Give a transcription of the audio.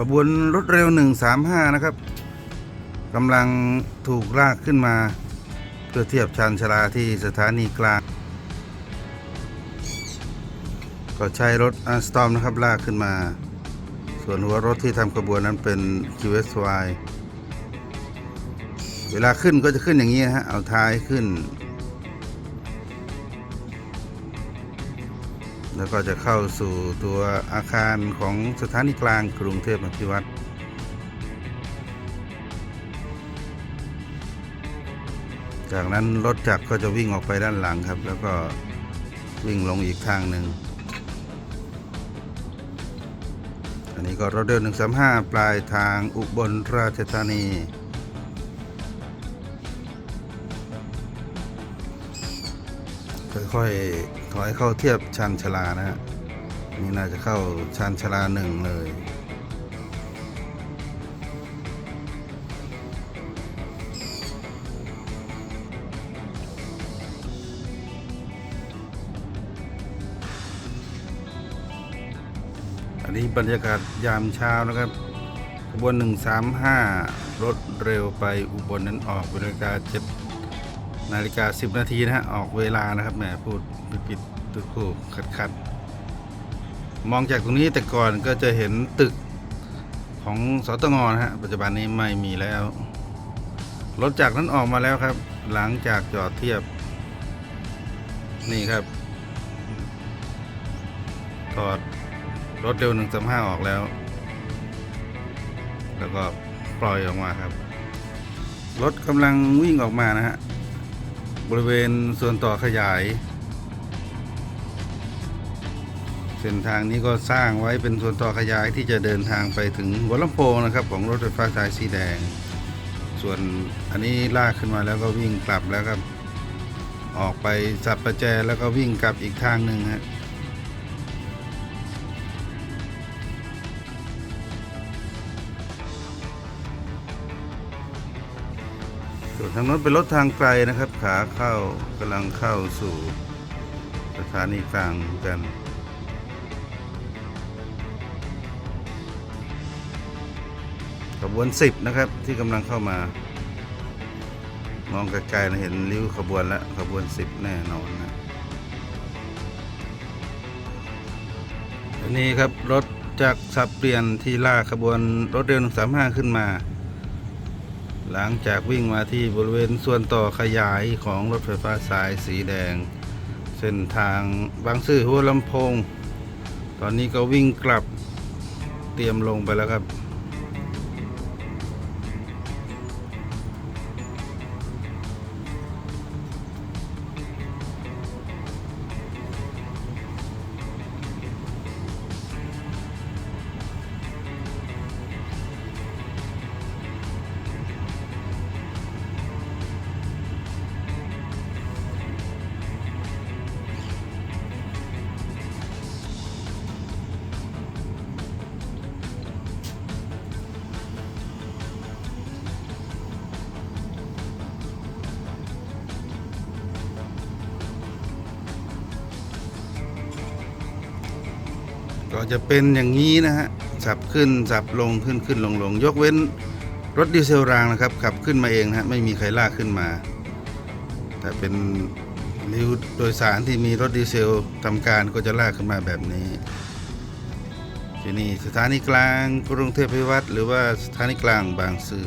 ขบวนรถเร็ว 135 นะครับกำลังถูกลากขึ้นมา เพื่อเทียบชานชลาที่สถานีกลาง ก็ใช้รถอันสตอมนะครับลากขึ้นมา ส่วนหัวรถที่ทำขบวนนั้นเป็น QSY เวลาขึ้นก็จะขึ้นอย่างนี้ฮะเอาท้ายขึ้น แล้วก็จะเข้าสู่ตัวอาคารของสถานีกลางกรุงเทพอภิวัตรจากนั้นรถจักรก็จะวิ่งออกไปด้านหลังครับ แล้วก็วิ่งลงอีกทางหนึ่ง อันนี้ก็รถเดิน135 ปลายทางอุบลราชธานี ค่อยๆถอยเข้าเทียบชันชลานะฮะนี่น่าจะเข้าชันชลาหนึ่งเลยอันนี้บรรยากาศยามเช้านะครับขบวน 135 รถเร็วไปอุบลนั้นออกเวลา7 นาฬิกา 10 นาทีนะฮะ ออกเวลานะครับแหมพูดผิดผิดตุกคู่ขัดขัดมองจากตรงนี้แต่ก่อนก็จะเห็นตึกของสตงนะฮะ ปัจจุบันนี้ไม่มีแล้ว รถจากนั้นออกมาแล้วครับ หลังจากจอดเทียบ นี่ครับถอดรถเร็ว1 3 5ออกแล้ว แล้วก็ปล่อยออกมาครับ รถกำลังวิ่งออกมานะฮะ บริเวณส่วนต่อขยาย เส้นทางนี้ก็สร้างไว้เป็นส่วนต่อขยายที่จะเดินทางไปถึงหัวลำโพงนะครับ ของรถไฟฟ้าสายสีแดง ส่วนอันนี้ลากขึ้นมาแล้วก็วิ่งกลับแล้วครับ ออกไปสับประแจแล้วก็วิ่งกลับอีกทางหนึ่งฮะ ส่วนทางนั้นเป็นรถทางไกลนะครับ ขาเข้ากำลังเข้าสู่สถานีกลางกันขบวนสิบนะครับที่กำลังเข้ามามองไกลๆนะเห็นริ้วขบวนแล้วขบวนสิบแน่นอนนะอันนี้ครับรถจากสับเปลี่ยนที่ลากขบวนรถเร็ว135 ขึ้นมา หลังจากวิ่งมาที่บริเวณส่วนต่อขยายของรถไฟฟ้าสายสีแดง เส้นทางบางซื่อหัวลำโพง ตอนนี้ก็วิ่งกลับเตรียมลงไปแล้วครับ ก็จะเป็นอย่างนี้นะฮะสับขึ้นสับลงขึ้นขึ้นลงลงยกเว้นรถดีเซลรางนะครับขับขึ้นมาเองนะฮะไม่มีใครลากขึ้นมา แต่เป็นริ้วโดยสารที่มีรถดีเซลทำการก็จะลากขึ้นมาแบบนี้ที่นี่สถานีกลางกรุงเทพพิวัตรหรือว่าสถานีกลางบางซื่อ